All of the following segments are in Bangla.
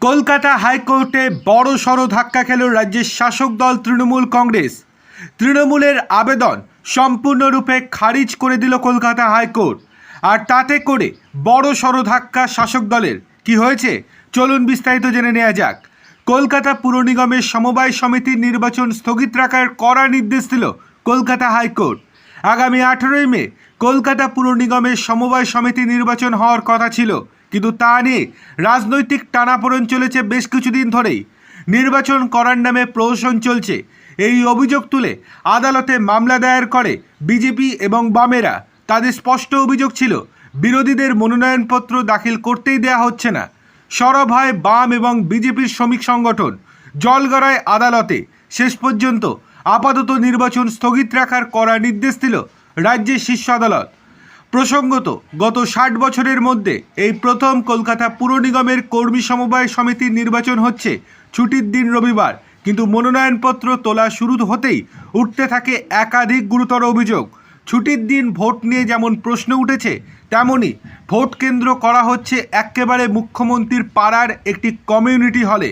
কলকাতা হাইকোর্টে বড় সড় ধাক্কা খেল রাজ্যের শাসক দল তৃণমূল কংগ্রেস। তৃণমূলের আবেদন সম্পূর্ণরূপে খারিজ করে দিল কলকাতা হাইকোর্ট। আর তাতে করে বড় সড় ধাক্কা শাসক দলের। কি হয়েছে? চলুন বিস্তারিত জেনে নেওয়া যাক। কলকাতা পুর নিগমের সমবায় সমিতির নির্বাচন স্থগিত রাখার কড়া নির্দেশ দিল কলকাতা হাইকোর্ট। আগামী আঠেরোই মে কলকাতা পুর নিগমের সমবায় সমিতি নির্বাচন হওয়ার কথা ছিল। কিন্তু তা নিয়ে রাজনৈতিক টানাপোড়েন চলেছে বেশ কিছুদিন ধরেই। নির্বাচন করার নামে প্রহসন চলছে। এই অভিযোগ তুলে আদালতে মামলা দায়ের করে বিজেপি এবং বামেরা। তাদের স্পষ্ট অভিযোগ ছিল, বিরোধীদের মনোনয়নপত্র দাখিল করতেই দেয়া হচ্ছে না। সরব হয় বাম এবং বিজেপির শ্রমিক সংগঠন। জলগড়ায় আদালতে শেষ পর্যন্ত আপাতত নির্বাচন স্থগিত রাখার কড়া নির্দেশ দিল রাজ্যের শীর্ষ আদালত। প্রসঙ্গত, গত ষাট বছরের মধ্যে এই প্রথম কলকাতা পুর নিগমের কর্মী সমবায় সমিতির নির্বাচন হচ্ছে। ছুটির দিন রবিবার, কিন্তু মনোনয়নপত্র তোলা শুরু হতেই উঠতে থাকে একাধিক গুরুতর অভিযোগ। ছুটির দিন ভোট নিয়ে যেমন প্রশ্ন উঠেছে তেমনই ভোট কেন্দ্র করা হচ্ছে একেবারে মুখ্যমন্ত্রীর পাড়ার একটি কমিউনিটি হলে।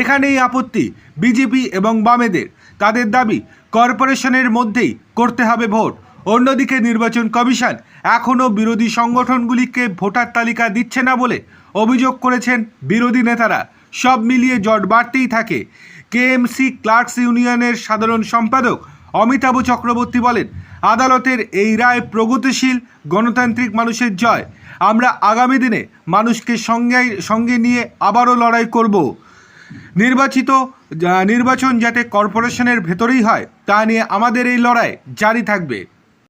এখানেই আপত্তি বিজেপি এবং বামেদের। তাদের দাবি, কর্পোরেশনের মধ্যেই করতে হবে ভোট। অন্যদিকে নির্বাচন কমিশন এখনও বিরোধী সংগঠনগুলিকে ভোটার তালিকা দিচ্ছে না বলে অভিযোগ করেছেন বিরোধী নেতারা। সব মিলিয়ে জট বাড়তেই থাকে। কেএমসি ক্লার্কস ইউনিয়নের সাধারণ সম্পাদক অমিতাভ চক্রবর্তী বলেন, আদালতের এই রায় প্রগতিশীল, গণতান্ত্রিক মানুষের জয়। আমরা আগামী দিনে মানুষকে সঙ্গে সঙ্গে নিয়ে আবারও লড়াই করব। নির্বাচিত নির্বাচন যাতে কর্পোরেশনের ভেতরেই হয়, তা নিয়ে আমাদের এই লড়াই জারি থাকবে।